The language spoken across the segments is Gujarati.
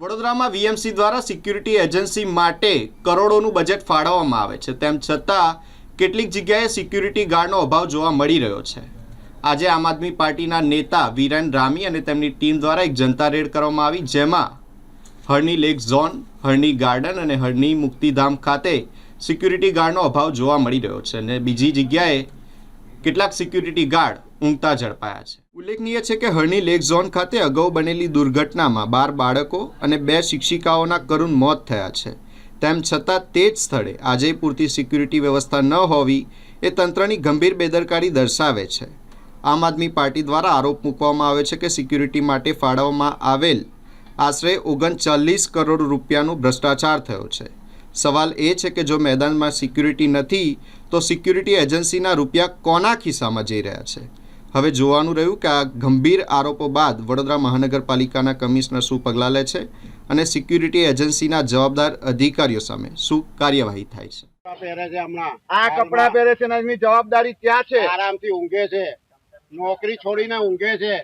વડોદરામાં વીએમસી દ્વારા સિક્યુરિટી એજન્સી માટે કરોડોનું બજેટ ફાળવવામાં આવે છે. તેમ છતાં, કેટલીક જગ્યાએ સિક્યુરિટી ગાર્ડનો અભાવ જોવા મળી રહ્યો છે. આજે આમ આદમી પાર્ટીના નેતા વીરેન રામી અને તેમની ટીમ દ્વારા એક જનતા રેડ કરવામાં આવી, જેમાં Harni lake zone, Harni garden અને હરણી મુક્તિધામ ખાતે સિક્યુરિટી ગાર્ડનો અભાવ જોવા મળી રહ્યો છે. અને બીજી જગ્યાએ કેટલાક સિક્યુરિટી ગાર્ડ ઊંઘતા ઝડપાયા છે. ઉલ્લેખનીય છે કે હરણી લેક ઝોન ખાતે અગાઉ બનેલી દુર્ઘટનામાં બાર બાળકો અને બે શિક્ષિકાઓના કરુણ મોત થયા છે. તેમ છતાં તે જ સ્થળે આજે પૂરતી સિક્યુરિટી વ્યવસ્થા ન હોવી એ તંત્રની ગંભીર બેદરકારી દર્શાવે છે. આમ આદમી પાર્ટી દ્વારા આરોપ મૂકવામાં આવે છે કે સિક્યુરિટી માટે ફાળવવામાં આવેલ આશરે ઓગણચાલીસ કરોડ રૂપિયાનું ભ્રષ્ટાચાર થયો છે. સવાલ એ છે કે જો મેદાનમાં સિક્યુરિટી નથી તો સિક્યુરિટી એજન્સીના રૂપિયા કોના ખિસ્સામાં જઈ રહ્યા છે? હવે જોવાનું રહ્યું કે આ ગંભીર આરોપો બાદ વડોદરા મહાનગરપાલિકાના કમિશનર શું પગલાં લે છે અને સિક્યુરિટી એજન્સીના જવાબદાર અધિકારીઓ સામે શું કાર્યવાહી થાય છે? પહેરે છે હમણાં. આ કપડા પહેરે છે એની જવાબદારી ક્યાં છે? આરામથી ઊંઘે છે. નોકરી છોડીને ઊંઘે છે.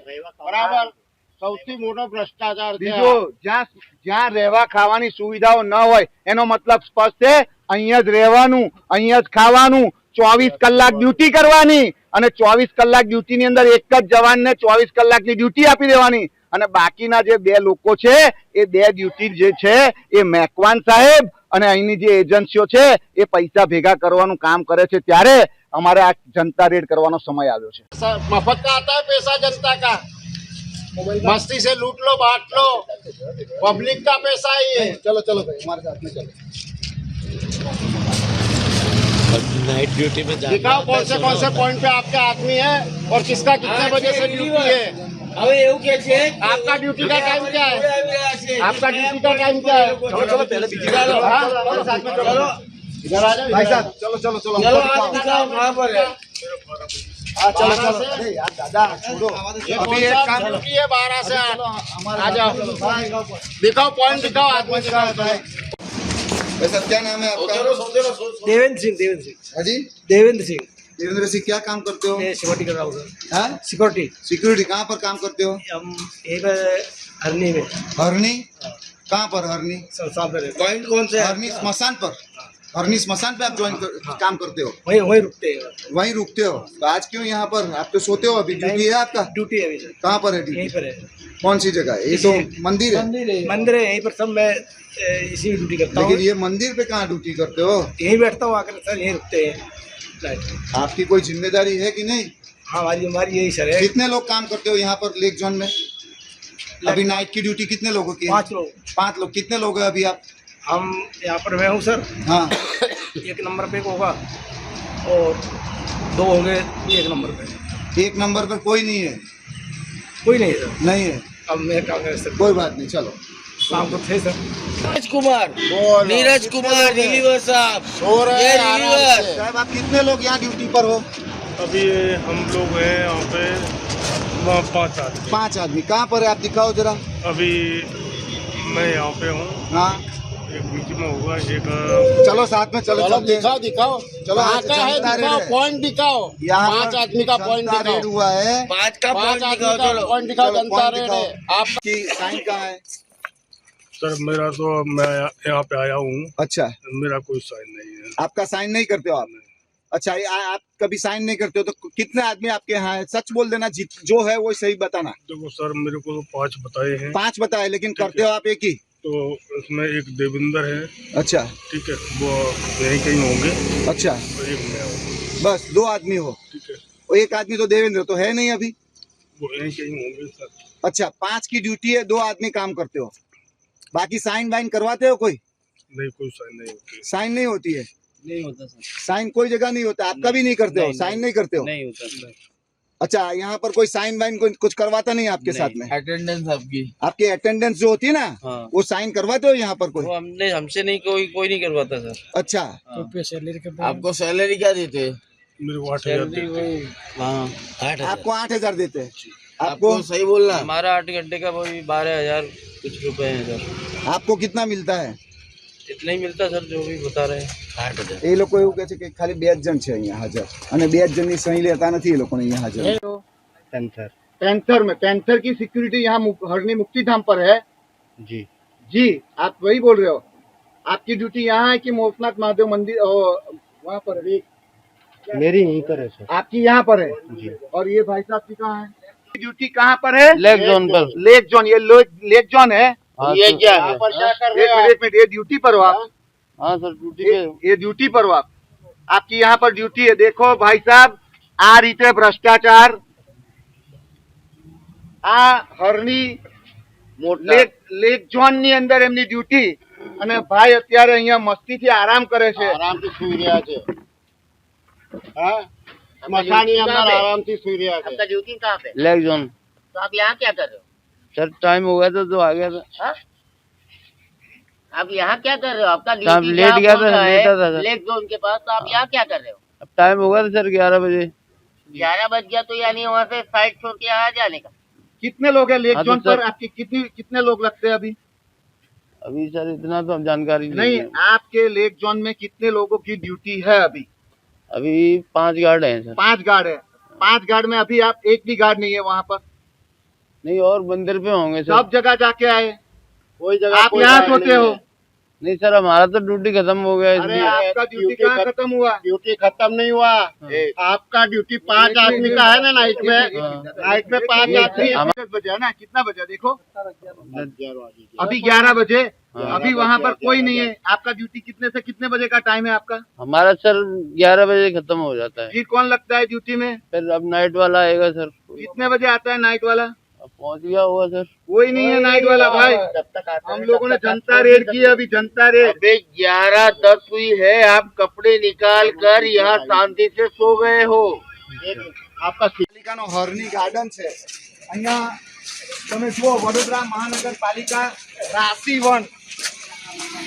બરાબર? સૌથી મોટો ભ્રષ્ટાચાર બીજો જ્યાં જ્યાં રહેવા ખાવાની સુવિધાઓ ન હોય એનો મતલબ સ્પષ્ટ છે અહીંયા જ રહેવાનું અહીંયા જ ખાવાનું ચોવીસ કલાક ડ્યુટી કરવાની અને ચોવીસ કલાક ડ્યુટી ની અંદર એક જ જવાનને ચોવીસ કલાકની ડ્યુટી આપી દેવાની. અને બાકીના જે બે લોકો છે એ બે ડ્યુટી જે છે એ મેકવાન સાહેબ અને અહીંની જે એજન્સીઓ છે એ પૈસા ભેગા કરવાનું કામ કરે છે. ત્યારે અમારે આ જનતા રેડ કરવાનો સમય આવ્યો છે. મફત હતા પૈસા જનતા કા? मस्ती से लूट लो बांट लो पब्लिक का पैसा है ये ચલો ચલો ભાઈ અમારે સાથે ચલો नाइट ड्यूटी में जाना दिखाओ कौन से कौन से पॉइंट पे आपके आदमी है और किसका कितने बजे से ड्यूटी है હવે એવું કે છે आपका ड्यूटी का टाइम क्या है आपका ड्यूटी का टाइम क्या है चलो चलो पहले चलो हाँ चलो साथ में चलो इधर आ जाओ ભાઈ इधर। સાહેબ ચલો ચલો ચલો ચલો આ દિખાઓ કહાં પર हाँ चलो चलो दादा छोड़ो अभी एक काम रुकिए बारह से आ जाओ दिखाओ पॉइंट दिखाओ आदमी दिखाओ सर क्या नाम है आपका देवेंद्र सिंह देवेंद्र सिंह जी देवेंद्र सिंह देवेंद्र सिंह क्या काम करते हो सिक्योरिटी कर रहा हूँ सिक्योरिटी सिक्योरिटी कहाँ पर काम करते हो हम एक हरनी में हरनी कहाँ पर हरनी पॉइंट कौन से हरनी स्मशान पर हरनी स्मशान पे आप ज्वाइन कर, हाँ, काम करते हो? वहीं वहीं रुकते हो। वहीं रुकते हो? तो आज क्यों यहाँ पर? आप तो सोते हो अभी? ड्यूटी है आपका? ड्यूटी है अभी कहाँ पर है यहीं ड्यूटी पर है। कौन सी जगह है? ये तो मंदिर है। मंदिर है। यहीं पर सब मैं इसी में ड्यूटी करता हूँ। लेकिन ये मंदिर पे कहाँ ड्यूटी करते हो? यहीं बैठता हूँ आकर सर यहीं रुकते हैं। आपकी कोई ज़िम्मेदारी है कि नहीं? हाँ हमारी हमारी यही सर है। कितने लोग काम करते हो यहाँ पर लेक जोन में? अभी नाइट की ड्यूटी कितने लोगों की पाँच लोग। पाँच लोग। कितने लोग हैं अभी आप? हम यहाँ पर मैं हूँ सर। हाँ। एक नंबर पे होगा और दो होंगे एक नंबर पे। एक नंबर पर कोई नहीं है। कोई नहीं है सर। नहीं है। अब मैं क्या कर सकता कोई बात नहीं चलो। शाम को थे सर। नीरज कुमार। बोलो। नीरज कुमार रिलीवर साहब। सो रहे ये हैं रिलीवर। साहब आप कितने लोग यहाँ ड्यूटी पर हो? अभी हम लोग हैं यहाँ पे वहाँ पाँच आदमी। पाँच आदमी। कहाँ पर है? आप दिखाओ जरा। अभी मैं यहाँ पे हूँ। हाँ। में होगा एक चलो साथ में चलो चलो दिखाओ दिखाओ। चलो, कहाँ आज का है दिखाओ पॉइंट दिखाओ। यहाँ पाँच आदमी का पॉइंट रेड दिखाओ। हुआ है। पाँच का पाँच आदमी का पॉइंट दिखाओ जनता रेड है। आप कि साइन कहाँ है? सर मेरा तो मैं यहाँ पे आया हूँ। अच्छा। मेरा कोई साइन नहीं है। आपका साइन नहीं करते हो आप? अच्छा ये आ- आप कभी साइन नहीं करते हो तो कितने आदमी आपके यहाँ है? सच बोल देना जो है वो सही बताना। देखो सर मेरे को तो पाँच बताए हैं। पाँच बताए लेकिन करते हो आप एक ही? तो उसमें एक देविंदर है। अच्छा। ठीक है वो यहीं कहीं होंगे। अच्छा। और एक मैं हूँ। बस दो आदमी हो? ठीक है। और एक आदमी तो देवेंद्र तो है नहीं अभी? वो यहीं कहीं होंगे सर। अच्छा पाँच की ड्यूटी है दो आदमी काम करते हो। बाकी साइन वाइन करवाते हो कोई? नहीं कोई साइन नहीं होती। साइन नहीं होती है? नहीं होता सर। साइन कोई जगह नहीं होता आपका भी नहीं करते हो? साइन नहीं करते हो? नहीं होता सर। अच्छा यहाँ पर कोई साइन वाइन कोई कुछ करवाता नहीं आपके नहीं, साथ में? अटेंडेंस आपकी। आपकी अटेंडेंस जो होती है ना हाँ। वो साइन करवाते हो यहाँ पर कोई? वो हमने हमसे नहीं कोई कोई नहीं करवाता सर। अच्छा। आपको सैलरी क्या देते? हैं। हाँ आपको आठ हज़ार देते हैं। आपको? सही बोलना? हमारा आठ घंटे का वही बारह हज़ार कुछ रुपए है सर। आपको कितना मिलता है? इतना ही मिलता सर जो भी बता रहे हैं। એ લોકો એવું કહે છે કે ખાલી બે જ જણ છે અહીંયા હાજર અને બે જ જણની સહી લેતા નથી એ લોકોને અહીંયા હાજર पेंथर पेंथर में पेंथर की सिक्योरिटी यहाँ मुक- हरनी मुक्ति धाम पर है जी जी आप वही बोल रहे हो आपकी ड्यूटी यहाँ है कि मोसनाथ महादेव मंदिर ओ, वहाँ पर है मेरी यहीं पर है सर आपकी यहाँ पर है और ये भाई साहब की कहाँ है ड्यूटी कहाँ पर है लेग जोन पर लेक जोन ये लो- लेक जोन है हाँ ये सर। क्या है पर क्या कर रहे एक हो मिनट एक मिनट ये ड्यूटी पर हो आप हाँ सर ड्यूटी ये, पे ये ड्यूटी पर हो आप आपकी यहाँ पर ड्यूटी है देखो भाई साहब આ રીતે ભ્રષ્ટાચાર આ હરની લેક લેક ઝોન ની અંદર એમની ડ્યુટી અને ભાઈ અત્યારે અહીંયા મસ્તીથી આરામ કરે છે આરામથી સુઈ રહ્યા છે હા સ્મશાની અંદર આરામથી સુઈ રહ્યા છે आपका ड्यूटी कहाँ पे लेग जोन तो आप यहाँ क्या कर रहे हो सर टाइम हो गया था तो आ गया था हाँ? आप यहाँ क्या कर रहे हो? आपका ड्यूटी लेट गया पहुँचा था, है, लेटा था, सर। लेक जोन के पास तो आप यहाँ क्या कर रहे हो? अब टाइम हो गया था सर ग्यारह बजे। ग्यारह बज गया तो यानी वहाँ से साइड छोड़ के यहाँ जाने का। कितने लोग हैं लेक हाँ तो जोन पर? आपकी कितनी कितने लोग लगते हैं अभी? अभी सर इतना तो हम जानकारी नहीं है। आपके लेक जोन में कितने लोगों की ड्यूटी है अभी? अभी पाँच गार्ड हैं सर। पाँच गार्ड है। पाँच गार्ड में अभी आप एक भी गार्ड नहीं है वहाँ पर। नहीं और बंदर पे होंगे सर। सब जगह जाके आए कोई जगह आप यहाँ सोते हो। है। नहीं सर हमारा तो ड्यूटी खत्म हो गया अरे इसलिए। आपका ड्यूटी कहाँ खत्म- हुआ? ड्यूटी खत्म नहीं हुआ। आपका ड्यूटी पाँच आदमी का है ना नाइट में? हाँ। नाइट में पाँच आदमी बजे है ना कितना बजे? देखो। अभी ग्यारह बजे। हाँ। अभी वहाँ पर कोई नहीं है। आपका ड्यूटी कितने से कितने बजे का टाइम है आपका? हमारा सर ग्यारह बजे खत्म हो जाता है। फिर कौन लगता है ड्यूटी में? फिर अब नाइट वाला आएगा सर। कितने बजे आता है नाइट वाला? पहुंच गया होगा सर कोई नहीं है नाइट वाला भाई जब तक आता हम लोगों ने जनता रेड की है अभी जनता रेड अबे ग्यारह दस हुई है आप कपड़े निकाल कर यहाँ शांति से सो गए हो આપણા પાલિકાનો હરની ગાર્ડન છે અહીંયા તમે જુઓ વડોદરા મહાનગરપાલિકા રાશિ વન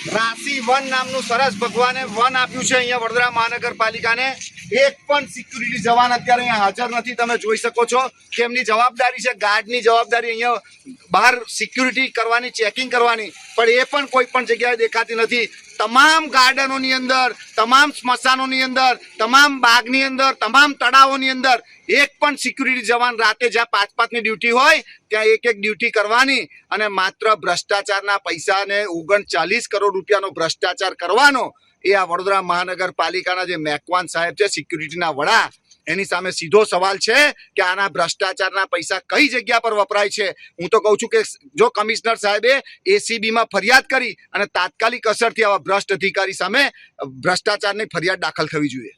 રાશિ વન નામનું સરસ ભગવાને વન આપ્યું છે અહીંયા વડોદરા મહાનગરપાલિકાને એક પણ સિક્યુરિટી જવાન અત્યારે અહીંયા હાજર નથી. તમે જોઈ શકો છો કે એમની જવાબદારી છે, ગાર્ડની જવાબદારી અહીંયા બહાર સિક્યુરિટી કરવાની ચેકિંગ કરવાની. પણ એ પણ કોઈ પણ જગ્યાએ દેખાતી નથી. તમામ ગાર્ડનોની અંદર, તમામ સ્મશાનોની અંદર, તમામ બાગની અંદર, તમામ તળાવોની અંદર એક પણ સિક્યુરિટી જવાન રાતે જ્યાં પાંચ પાંચની ડ્યુટી હોય, ત્યાં એક એક ડ્યુટી કરવાની. અને માત્ર ભ્રષ્ટાચારના પૈસાને ઓગણચાલીસ કરોડ રૂપિયાનો ભ્રષ્ટાચાર કરવાનો. એ આ વડોદરા મહાનગરપાલિકાના જે મેકવાન સાહેબ છે, સિક્યુરિટીના વડા, એની સામે સીધો સવાલ છે કે આના ભ્રષ્ટાચારના પૈસા કઈ જગ્યા પર વપરાય છે? હું તો કહું છું કે જો કમિશનર સાહેબે એસીબીમાં ફરિયાદ કરી અને તાત્કાલિક અસરથી આવા ભ્રષ્ટ અધિકારી સામે ભ્રષ્ટાચારની ફરિયાદ દાખલ થવી જોઈએ.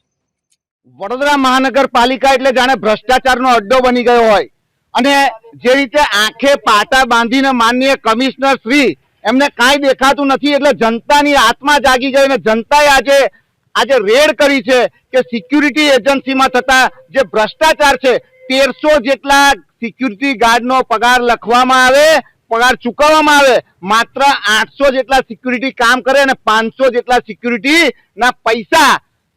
વડોદરા મહાનગરપાલિકા એટલે જાણે ભ્રષ્ટાચારનો અડ્ડો બની ગયો હોય. અને જે રીતે આંખે પાટા બાંધીને માનનીય કમિશનર શ્રી એમને કાંઈ દેખાતું નથી એટલે જનતાની આત્મા જાગી ગઈ અને જનતાએ આજે આજે રેડ કરી છે કે સિક્યુરિટી એજન્સીમાં થતા જે ભ્રષ્ટાચાર છે, તેરસો જેટલા સિક્યુરિટી ગાર્ડનો પગાર લખવામાં આવે, પગાર ચૂકવવામાં આવે, માત્ર આઠસો જેટલા સિક્યુરિટી કામ કરે અને પાંચસો જેટલા સિક્યુરિટી ના પૈસા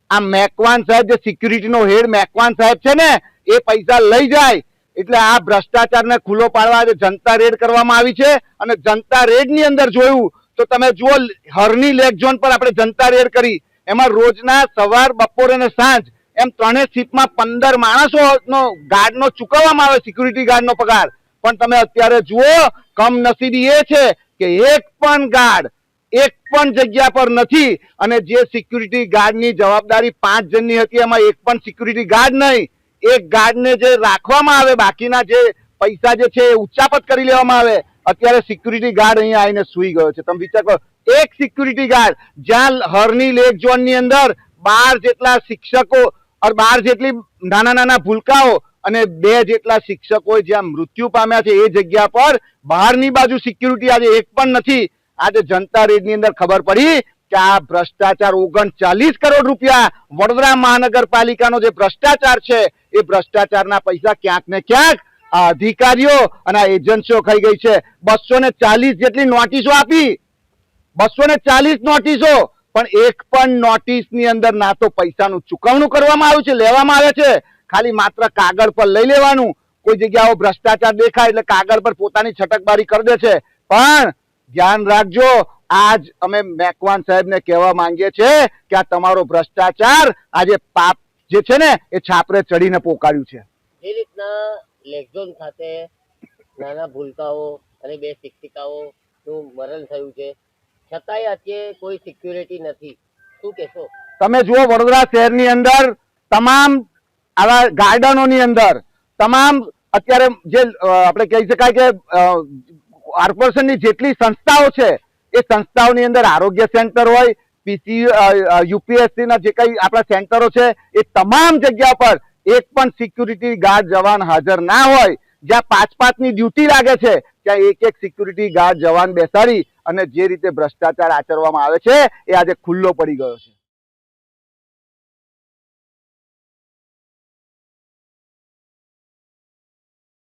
આ મેકવાન સાહેબ, જે સિક્યુરિટીનો હેડ મેકવાન સાહેબ છે ને, એ પૈસા લઈ જાય એટલે આ ભ્રષ્ટાચારને ખુલ્લો પાડવા જનતા રેડ કરવામાં આવી છે અને જનતા રેડની અંદર જોયું તો તમે જુઓ, હરની લેક ઝોન પર આપણે જનતા રેડ કરી. એમાં રોજના સવાર, બપોર અને સાંજ એમ ત્રણેય શિફ્ટમાં પંદર માણસોનો ગાર્ડનો ચૂકવવામાં આવે, સિક્યુરિટી ગાર્ડનો પગાર. પણ તમે અત્યારે જુઓ, કમનસીબી એ છે કે એક પણ ગાર્ડ, એક પણ જગ્યા પર નથી. અને જે સિક્યુરિટી ગાર્ડની જવાબદારી પાંચ જણની હતી, એમાં એક પણ સિક્યુરિટી ગાર્ડ નહીં. એક ગાર્ડને જે રાખવામાં આવે, બાકીના જે પૈસા જે છે એ ઉચ્ચાપત કરી લેવામાં આવે. અત્યારે સિક્યુરિટી ગાર્ડ અહીંયા આવીને સૂઈ ગયો છે. તમે વિચાર કરો, એક સિક્યુરિટી ગાર્ડ જ્યાં હરની લેક ઝોનની અંદર બાર જેટલા શિક્ષકો અને બાર જેટલી નાના નાના ભૂલકાઓ અને બે જેટલા શિક્ષકો જ્યાં મૃત્યુ પામ્યા છે એ જગ્યા પર બહારની બાજુ સિક્યુરિટી આજે એક પણ નથી. આજે જનતા રેડની અંદર ખબર પડી આ ભ્રષ્ટાચાર ઓગણચાલીસ કરોડ રૂપિયા વડોદરા મહાનગરપાલિકાનો જે ભ્રષ્ટાચાર છે, એ ભ્રષ્ટાચારના પૈસા ક્યાંક ને ક્યાંક આ અધિકારીઓ અને આ એજન્સીઓ ખાઈ ગઈ છે. બસો ને ચાલીસ જેટલી નોટિસો આપી. બસો ને ચાલીસ નોટિસો, પણ એક પણ નોટિસની અંદર ના તો પૈસાનું ચુકવણું કરવામાં આવ્યું છે, લેવામાં આવે છે. ખાલી માત્ર કાગળ પર લઈ લેવાનું. કોઈ જગ્યાઓ ભ્રષ્ટાચાર દેખાય એટલે કાગળ પર પોતાની છટકબારી કરી દે છે. પણ ધ્યાન રાખજો આજ અમે મેકવાન સાહેબને કહેવા માંગીએ છીએ કે આ તમારો ભ્રષ્ટાચાર આજે પાપ જે છે ને એ છાપરે ચડીને પોકાર્યું છે. એ રીતના લેકઝોન ખાતે નાના ભૂલકાઓ અને બે શિક્ષિકાઓ નું મરણ થયું છે છતાંય અત્યારે કોઈ સિક્યુરિટી નથી. શું કહેશો? તમે જુઓ વડોદરા શહેરની અંદર તમામ આવા ગાર્ડનોની અંદર તમામ અત્યારે જે આપણે કહી શકાય કે કોર્પોરેશનની જેટલી સંસ્થાઓ છે એ સંસ્થાઓની અંદર આરોગ્ય સેન્ટર હોય, પીસી યુપીએસસી ના જે કઈ આપણા સેન્ટરો છે, એ તમામ જગ્યા પર એક પણ સિક્યુરિટી ગાર્ડ જવાન હાજર ના હોય, જ્યાં પાંચ પાંચની ડ્યુટી લાગે છે, ત્યાં એક એક સિક્યુરિટી ગાર્ડ જવાન બેસાડી અને જે રીતે ભ્રષ્ટાચાર આચરવામાં આવે છે, એ આજે ખુલ્લો પડી ગયો છે.